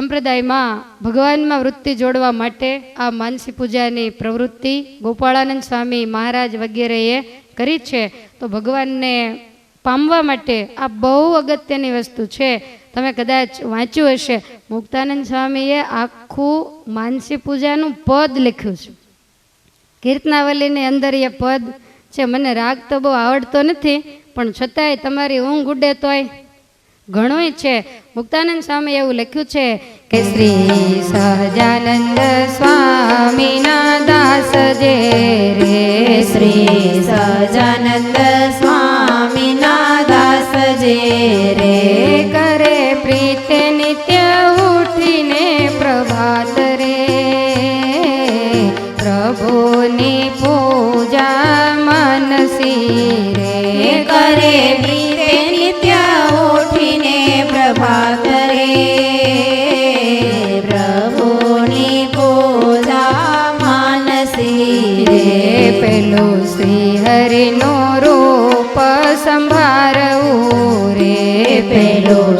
સંપ્રદાયમાં ભગવાનમાં વૃત્તિ જોડવા માટે આ માનસી પૂજાની પ્રવૃત્તિ ગોપાળાનંદ સ્વામી મહારાજ વગેરેએ કરી છે. તો ભગવાનને પામવા માટે આ બહુ અગત્યની વસ્તુ છે. તમે કદાચ વાંચ્યું હશે, મુક્તાનંદ સ્વામીએ આખું માનસી પૂજાનું પદ લખ્યું છે. કીર્તનાવલીની અંદર એ પદ છે, મને રાગ તો બહુ આવડતો નથી, પણ છતાંય તમારી ઊંઘ ઉડે તોય ઘણુંય છે. મુક્તાનંદ સ્વામી એવું લખ્યું છે કે શ્રી સહજાનંદ સ્વામીના દાસ જે રે. શ્રી સજાનંદ સ્વામીના દાસ જે રે. કરે પ્રીત નિત્ય ઉઠીને પ્રભાત રે. પ્રભુની પૂજા માનસી રે. કરે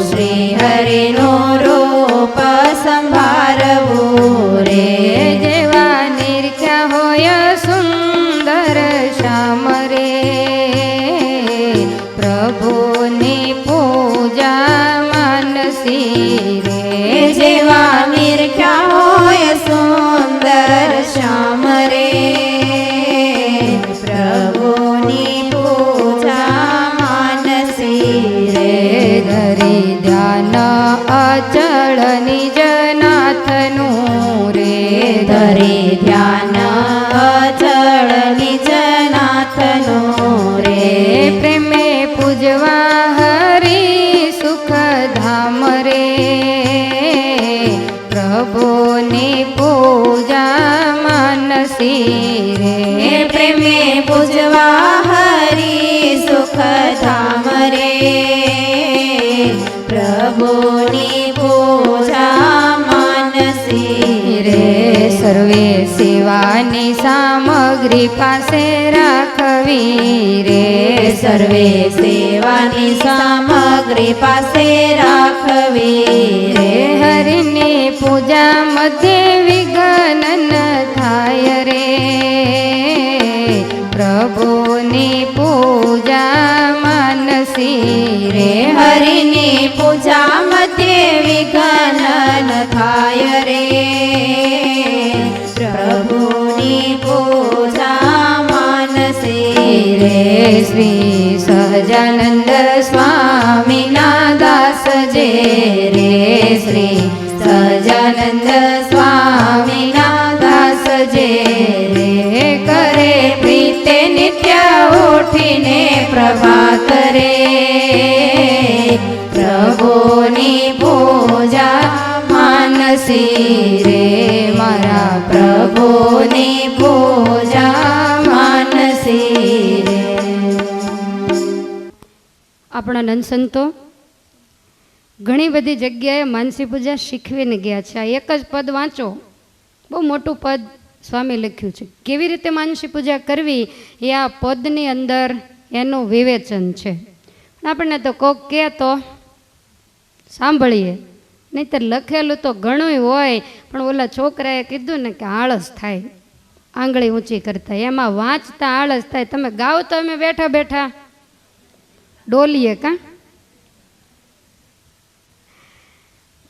श्रीहरिनो નિજનાથનું રે પ્રેમે પૂજવા હરી સુખ ધામ રે પ્રભુની પૂજા માનસી રે પ્રેમે પૂજવા હરી સુખ ધામ રે પ્રભુની સર્વે સેવાની સામગ્રી પાસે રાખવી રે. સર્વે સેવાની સામગ્રી પાસે રાખવી રે. હરિની પૂજા મધ્ય વિઘ્ન થાય રે. પ્રભુની રે શ્રી સહજાનંદ સ્વામીના દાસ જે રે શ્રી સહજાનંદ સ્વામીના દાસ જે રે કરે પ્રીતે નિત્ય ઉઠીને પ્રભાત રે પ્રભુની પૂજા માનસી રે મારા પ્રભુની પૂજા આપણા નંદસંતો ઘણી બધી જગ્યાએ માનસી પૂજા શીખવીને ગયા છે. આ એક જ પદ વાંચો. બહુ મોટું પદ સ્વામી લખ્યું છે. કેવી રીતે માનસી પૂજા કરવી? એ આ પદની અંદર એનું વિવેચન છે. આપણને તો કોક કહે તો સાંભળીએ. નહીંતર લખેલું તો ઘણું હોય, પણ ઓલા છોકરાએ કીધું ને કે આળસ થાય. આંગળી ઊંચી કરતા. એમાં વાંચતા આળસ થાય. તમે ગાઓ તો અમે બેઠા બેઠા ડોલીએ કાં?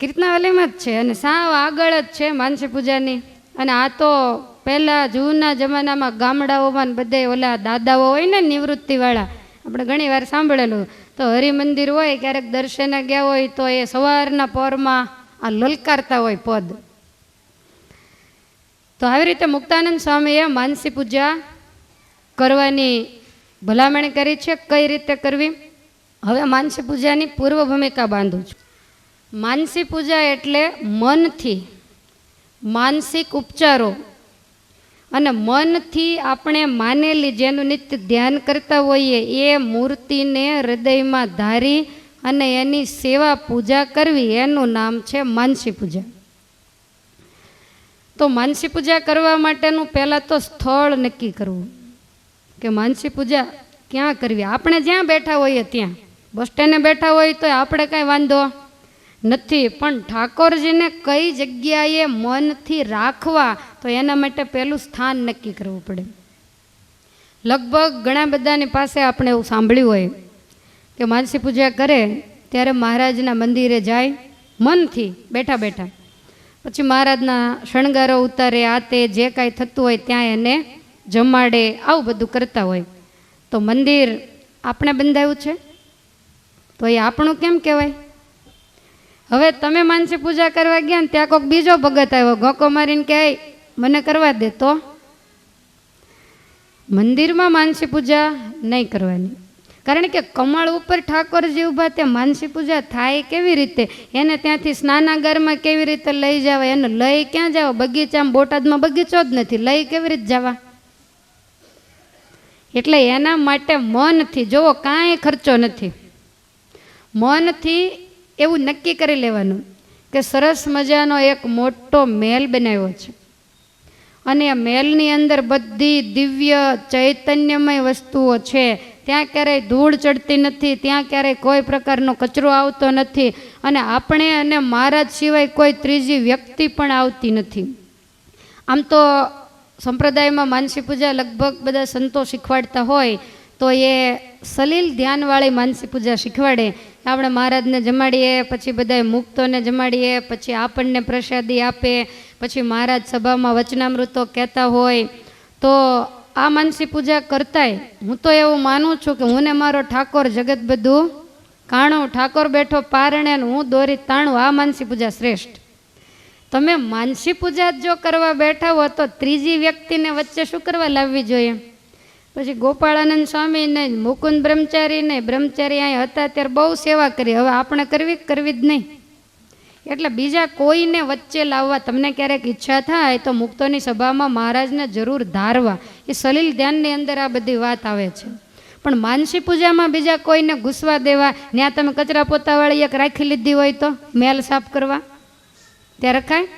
કીર્તનાવલીમાં જ છે અને સાવ આગળ જ છે માનસી પૂજાની. અને આ તો પહેલાં જૂના જમાનામાં ગામડાઓમાં બધે ઓલા દાદાઓ હોય ને નિવૃત્તિવાળા, આપણે ઘણી વાર સાંભળેલું. તો હરિમંદિર હોય, ક્યારેક દર્શને ગયા હોય, તો એ સવારના પોરમાં આ લલકારતા હોય પદ. તો આવી રીતે મુક્તાનંદ સ્વામીએ માનસી પૂજા કરવાની ભલામણ કરી છે, કઈ રીતે કરવી? હવે માનસી પૂજાની પૂર્વ ભૂમિકા બાંધું છું. માનસી પૂજા એટલે મનથી માનસિક ઉપચારો અને મનથી આપણે માનેલી જેનું નિત્ય ધ્યાન કરતા હોઈએ એ મૂર્તિને હૃદયમાં ધારી અને એની સેવા પૂજા કરવી એનું નામ છે માનસી પૂજા. તો માનસી પૂજા કરવા માટેનું પહેલાં તો સ્થળ નક્કી કરવું કે માનસી પૂજા ક્યાં કરવી? આપણે જ્યાં બેઠા હોઈએ ત્યાં. બસ સ્ટેન્ડે બેઠા હોય તો આપણે કાંઈ વાંધો નથી. પણ ઠાકોરજીને કઈ જગ્યાએ મનથી રાખવા તો એના માટે પહેલું સ્થાન નક્કી કરવું પડે. લગભગ ઘણા બધાની પાસે આપણે એવું સાંભળ્યું હોય કે માનસી પૂજા કરે ત્યારે મહારાજના મંદિરે જાય, મનથી બેઠા બેઠા. પછી મહારાજના શણગારો ઉતારે, આ તે જે કાંઈ થતું હોય ત્યાં એને જમાડે, આવું બધું કરતા હોય. તો મંદિર આપણે બંધાયું છે? તો એ આપણું કેમ કહેવાય? હવે તમે માનસી પૂજા કરવા ગયા ને ત્યાં કોઈક બીજો ભગત આવ્યો. ગોકો મારીને કહે મને કરવા દે તો. મંદિરમાં માનસી પૂજા નહીં કરવાની. કારણ કે કમળ ઉપર ઠાકોરજી ઊભા તે માનસી પૂજા થાય કેવી રીતે? એને ત્યાંથી સ્નાનાગારમાં કેવી રીતે લઈ જવા એને લઈ ક્યાં જવા બગીચામાં, બોટાદમાં બગીચો જ નથી. લઈ કેવી રીતે જવા એટલે એના માટે મનથી જોવો, કાંઈ ખર્ચો નથી. મનથી એવું નક્કી કરી લેવાનું કે સરસ મજાનો એક મોટો મેલ બનાવ્યો છે. અને આ મેલની અંદર બધી દિવ્ય ચૈતન્યમય વસ્તુઓ છે. ત્યાં ક્યારેય ધૂળ ચડતી નથી, ત્યાં ક્યારેય કોઈ પ્રકારનો કચરો આવતો નથી અને આપણે અને મહારાજ સિવાય કોઈ ત્રીજી વ્યક્તિ પણ આવતી નથી. આમ તો સંપ્રદાયમાં માનસી પૂજા લગભગ બધા સંતો શીખવાડતા હોય, તો એ સલીલ ધ્યાનવાળી માનસી પૂજા શીખવાડે. આપણે મહારાજને જમાડીએ, પછી બધાય મુક્તોને જમાડીએ, પછી આપણને પ્રસાદી આપે, પછી મહારાજ સભામાં વચનામૃતો કહેતા હોય, તો આ માનસી પૂજા કરતાંય હું તો એવું માનું છું કે હું ને મારો ઠાકોર જગત બધું કાણું, ઠાકોર બેઠો પારણે હું દોરી તાણું, આ માનસી પૂજા શ્રેષ્ઠ. તમે માનસી પૂજા જો કરવા બેઠા હો, તો ત્રીજી વ્યક્તિને વચ્ચે શું કરવા લાવવી જોઈએ? પછી ગોપાળાનંદ સ્વામી ને મુકુંદ બ્રહ્મચારી ને બ્રહ્મચારી અહીંયા હતા ત્યારે બહુ સેવા કરી. હવે આપણે કરવી કરવી જ નહીં. એટલે બીજા કોઈને વચ્ચે લાવવા તમને ક્યારેક ઈચ્છા થાય તો મુક્તોની સભામાં મહારાજને જરૂર ધારવા. એ સલીલ ધ્યાનની અંદર આ બધી વાત આવે છે. પણ માનસી પૂજામાં બીજા કોઈને ઘૂસવા દેવા ત્યાં તમે કચરા પોતાવાળી એક રાખી લીધી હોય તો, મેલ સાફ કરવા. ત્યાં રખાય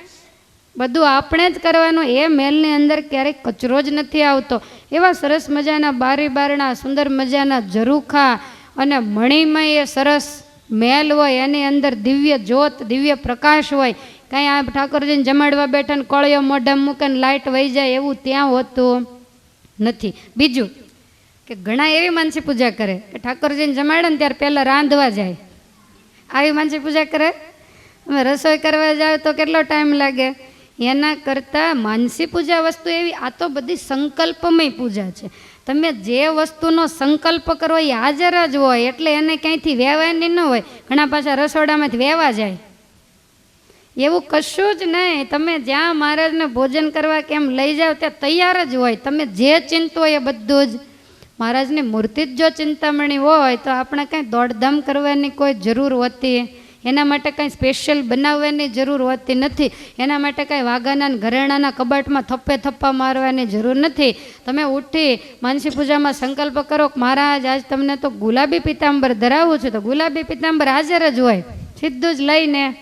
બધું આપણે જ કરવાનું. એ મેલની અંદર ક્યારેય કચરો જ નથી આવતો. એવા સરસ મજાના બારી બારણા, સુંદર મજાના ઝરૂખા અને મણિમય એ સરસ મેલ હોય, એની અંદર દિવ્ય જ્યોત, દિવ્ય પ્રકાશ હોય. કાંઈ આ ઠાકોરજીને જમાડવા બેઠા ને કળિયો મોઢા મૂકે ને લાઇટ વહી જાય એવું ત્યાં હોતું નથી. બીજું કે ઘણા એવી માનસી પૂજા કરે. કે ઠાકોરજીને જમાડે ને ત્યારે પહેલાં રાંધવા જાય. આવી માનસી પૂજા કરે? અમે રસોઈ કરવા જાવ તો કેટલો ટાઈમ લાગે? એના કરતાં માનસી પૂજા વસ્તુ એવી, આ તો બધી સંકલ્પમય પૂજા છે. તમે જે વસ્તુનો સંકલ્પ કરો એ હાજર જ હોય, એટલે એને ક્યાંયથી વહેવાની ન હોય, ઘણા પાછા રસોડામાંથી વહેવા જાય. એવું કશું જ નહીં, તમે જ્યાં મહારાજને ભોજન કરવા કેમ લઈ જાઓ ત્યાં તૈયાર જ હોય. તમે જે ચિંતો એ બધું જ. મહારાજની મૂર્તિ જ જો ચિંતામણી હોય, તો આપણે કાંઈ દોડધામ કરવાની કોઈ જરૂર હોતી. એના માટે કાંઈ સ્પેશિયલ બનાવવાની જરૂર હોતી નથી. એના માટે કાંઈ વાઘાના ઘરેણાના કબાટમાં થપ્પે થપ્પા મારવાની જરૂર નથી. તમે ઉઠી માનસી પૂજામાં સંકલ્પ કરો કે મહારાજ, આજ તમને તો ગુલાબી પિતાંબર ધરાવવું છે. તો ગુલાબી પિતાંબર હાજર જ હોય. સીધું જ લઈને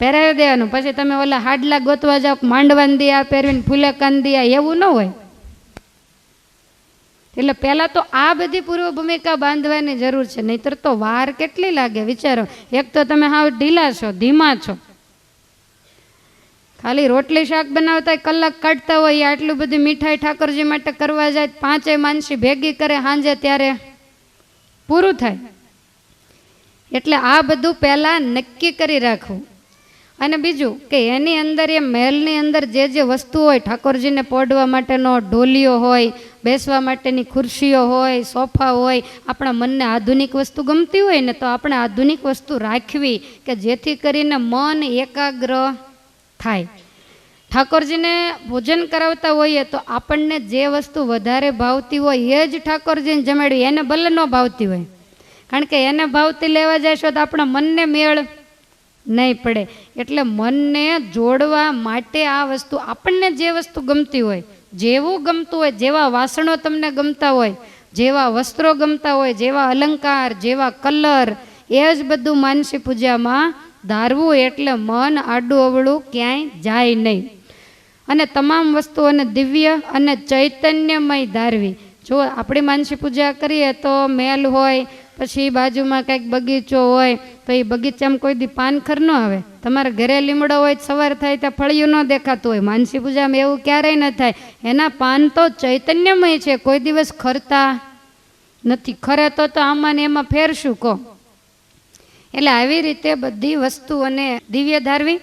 પહેરાવી દેવાનું. પછી તમે ઓલા હાડલા ગોતવા જાઓ માંડવાન દિયા પહેરવીને ફૂલે કંદિયા એવું ન હોય. એટલે પહેલાં તો આ બધી પૂર્વ ભૂમિકા બાંધવાની જરૂર છે, નહીતર તો વાર કેટલી લાગે? વિચારો. એક તો તમે હાવ ઢીલા છો, ધીમા છો. ખાલી રોટલી શાક બનાવતા કલાક કાઢતા હોય, આટલું બધી મીઠાઈ ઠાકોરજી માટે કરવા જાય, પાંચેય માનસી ભેગી કરે, સાંજે ત્યારે પૂરું થાય. એટલે આ બધું પહેલાં નક્કી કરી રાખવું. અને બીજું કે એની અંદર, એ મહેલની અંદર જે જે વસ્તુ હોય, ઠાકોરજીને પોડવા માટેનો ઢોલિયો હોય, બેસવા માટેની ખુરશીઓ હોય, સોફા હોય, આપણા મનને આધુનિક વસ્તુ ગમતી હોય ને તો આપણે આધુનિક વસ્તુ રાખવી કે જેથી કરીને મન એકાગ્ર થાય. ઠાકોરજીને ભોજન કરાવતા હોઈએ તો આપણને જે વસ્તુ વધારે ભાવતી હોય, એ જ ઠાકોરજીને જમાડવી. એને ભલે ન ભાવતી હોય. કારણ કે એને ભાવતી લેવા જશો તો આપણા મનને મેળ નહીં પડે. એટલે મનને જોડવા માટે આ વસ્તુ આપણને જે વસ્તુ ગમતી હોય, જેવું ગમતું હોય, જેવા વાસણો તમને ગમતા હોય, જેવા વસ્ત્રો ગમતા હોય, જેવા અલંકાર, જેવા કલર, એ જ બધું માનસી પૂજામાં ધારવું એટલે મન આડું અવળું ક્યાંય જાય નહીં. અને તમામ વસ્તુઓને દિવ્ય અને ચૈતન્યમય ધારવી. જો આપણી માનસી પૂજા કરીએ તો મેલ હોય પછી બાજુમાં કંઈક બગીચો હોય, તો એ બગીચામાં કોઈ દી પાનખર ન આવે. તમારા ઘરે લીમડો હોય સવાર થાય ત્યાં ફળિયું ન દેખાતું હોય. માનસી પૂજામાં એવું ક્યારેય ન થાય. એના પાન તો ચૈતન્યમય છે. કોઈ દિવસ ખરતા નથી. ખરે તો તો આમાં ને એમાં ફેરશું કહો? એટલે આવી રીતે બધી વસ્તુઓને દિવ્ય ધારવી